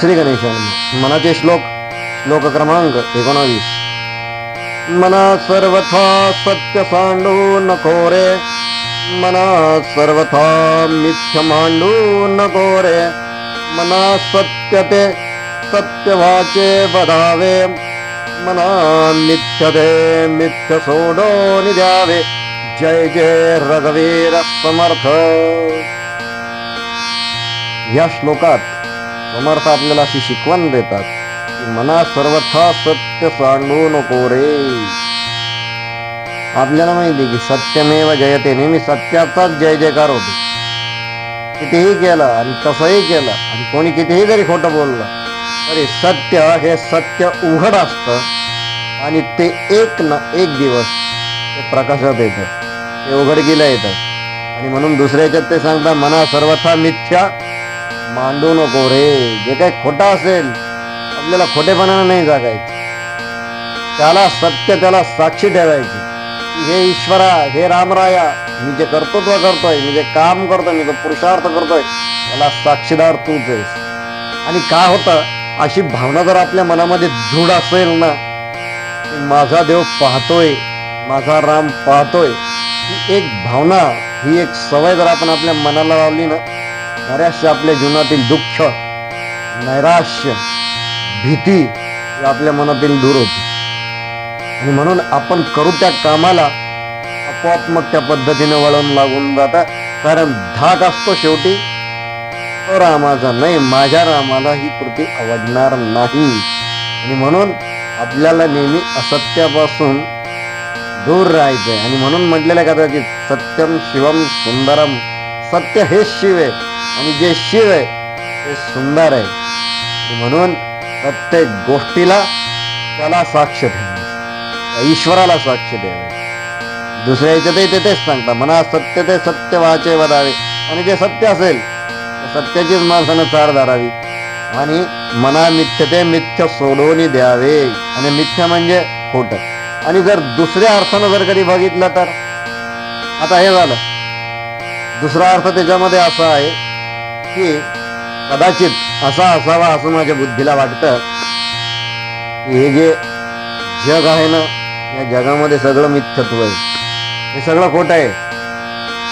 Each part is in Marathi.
श्री गणेशान मनाचे श्लोक श्लोक क्रमांक एकोणावीस. मना सर्वथा सत्य सांडू नको रे. मना सर्वथा मिथ्य मांडू नको रे. मना सत्य ते सत्य बधावे मना मिथ्यते मिथ्य सोडो द्यावे जय जय रघुवीर समर्थ. या श्लोकात समर्थ आपल्याला अशी शिकवण देतात. की मना सर्वथा सत्य सांडू नको रे. आपल्याला माहिती की सत्यमेव जयते. नेहमी सत्याचाच जय जयकार होतो. कितीही केलं आणि कसंही केलं आणि कोणी कितीही जरी खोटं बोललं तरी सत्य हे सत्य उघड असतं आणि ते एक ना एक दिवस ते प्रकाशात येतं. ते उघडकीला येतं. आणि म्हणून दुसऱ्याच्यात ते सांगता मना सर्वथा मिथ्या मांडू नको रे. जे काही खोटं असेल आपल्याला खोटेपणानं नाही जागायचं. त्याला सत्य त्याला साक्षी ठेवायची. हे ईश्वरा हे रामराया मी जे कर्तृत्व करतोय. मी जे काम करतोय मी जो पुरुषार्थ करतोय त्याला साक्षीदार तूच आहेस. आणि काय होतं अशी भावना जर आपल्या मनामध्ये दृढ असेल ना की माझा देव पाहतोय माझा राम पाहतोय ही एक भावना ही एक सवय जर आपण आपल्या मनाला लावली ना बऱ्याचशा आपल्या जीवनातील दुःख नैराश्य भीती या आपल्या मनातील दूर होते. आणि म्हणून आपण करू त्या कामाला आपोआप मग त्या पद्धतीने वळण लागून जातं. कारण धाक असतो शेवटी तो रामाचा नाही माझ्या रामाला ही कृती आवडणार नाही. आणि म्हणून आपल्याला नेहमी असत्यापासून दूर राहायचंय. आणि म्हणून म्हटलेलं आहे कदाचित सत्यम शिवम सुंदरम सत्य हे शिव आहे. आणि जे शिव आहे ते सुंदर आहे. म्हणून प्रत्येक गोष्टीला त्याला साक्ष ठेवायचं ईश्वराला साक्ष द्यावे दुसऱ्या याच्यातही ते तेच सांगतात म्हणा सत्य ते सत्य वाचे वदावे. आणि जे सत्य असेल सत्याचीच माणसानं चार धरावी. आणि मना मिथ्य ते मिथ्य सोडवून द्यावे. आणि मिथ्य म्हणजे खोट. आणि जर दुसऱ्या अर्थानं जर कधी बघितलं तर आता हे झालं. दुसरा अर्थ त्याच्यामध्ये असा आहे की कदाचित असा असावा असं माझ्या बुद्धीला वाटतं की हे जे जग आहे ना या जगामध्ये सगळं मिथ्यत्व आहे. हे सगळं खोटं आहे.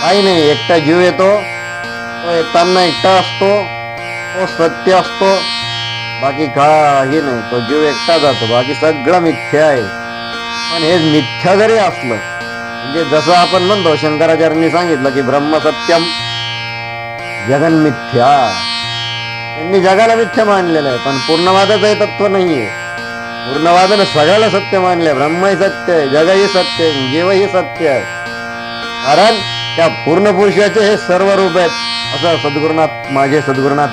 काही नाही एकटा जीव येतो तो येताना एकटा असतो तो सत्य असतो. बाकी काही नाही तो जीव एकटा जातो. बाकी सगळं मिथ्या आहे. पण हे मिथ्या जरी असलं म्हणजे जसं आपण म्हणतो शंकराचार्यांनी सांगितलं की ब्रह्म जगनमिथ्या जगन मिथ्या. त्यांनी जगाला मिथ्या मानलेलं आहे पण पूर्णवादाचं हे तत्व नाहीये. पूर्णवादानं सगळ्याला सत्य मानलंय ब्रह्मही सत्य आहे जगही सत्य आहे जीवही सत्य आहे. कारण त्या पूर्ण पुरुषाचे हे सर्व रूप आहेत असं सद्गुरुनाथ माझे सद्गुरुनाथ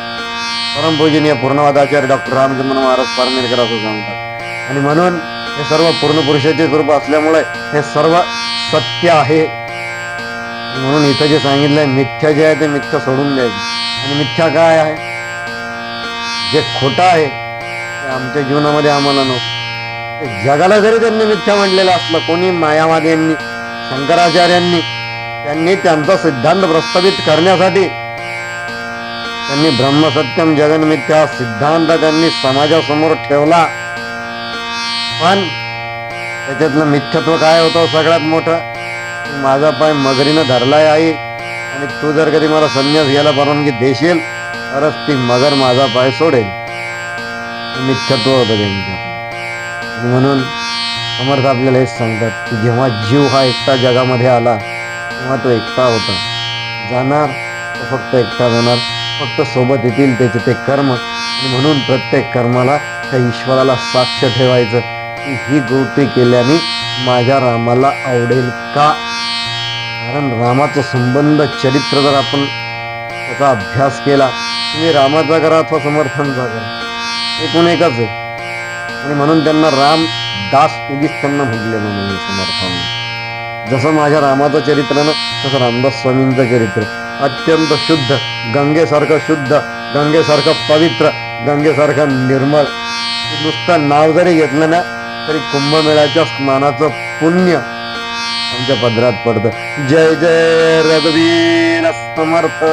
परमपूजनीय पूर्णवादाचार्य डॉक्टर रामचंद्र महाराज पारनेरकर असं सांगतात. आणि म्हणून हे सर्व पूर्ण पुरुषाचे स्वरूप असल्यामुळे हे सर्व सत्य आहे. म्हणून इथं जे सांगितलंय मिथ्या जे आहे ते मिथ्या सोडून द्यायचं. आणि मिथ्या काय आहे? जे खोटं आहे ते आमच्या जीवनामध्ये आम्हाला नको. जगाला जरी त्यांनी मिथ्या म्हटलेलं असलं कोणी मायावाद्यांनी शंकराचार्यांनी त्यांनी त्यांचा सिद्धांत प्रस्थापित करण्यासाठी त्यांनी ब्रह्मसत्यम जगनमिथ्या सिद्धांत त्यांनी समाजासमोर ठेवला. पण त्याच्यातलं मिथ्यत्व काय होतं? सगळ्यात मोठं माझा पाय मगरीनं धरलाय आई. आणि तू जर कधी मला संन्यास घ्यायला परवानगी देशील तरच ती मगर माझा पाय सोडेल. मिथ्यत्व होतं त्यांच्या म्हणून समर्थ आपल्याला हेच सांगतात की जेव्हा जीव हा एकटा जगामध्ये आला तेव्हा तो एकटा होता. जाणार तो फक्त एकटा जाणार. फक्त सोबत येतील त्याचे ते कर्म. आणि म्हणून प्रत्येक कर्माला त्या ईश्वराला साक्ष ठेवायचं. की ही गोष्टी केल्याने माझ्या रामाला आवडेल का? कारण रामाचं संबंध चरित्र जर आपण त्याचा अभ्यास केला तुम्ही रामाचा करा अथवा समर्थांचा करा एकूण एकच आहे? आणि म्हणून त्यांना राम दास उगीच त्यांना म्हटले म्हणून समर्थांना. जसं माझ्या रामाचं चरित्र ना तसं रामदास स्वामींचं चरित्र. अत्यंत शुद्ध गंगेसारखं शुद्ध गंगेसारखं पवित्र गंगेसारखं निर्मळ. नुसतं नाव जरी घेतलं ना तरी कुंभमेळ्याच्या स्नानाचं पुण्य आमच्या पदरात पडतं. जय जय रघुवीर समर्थ.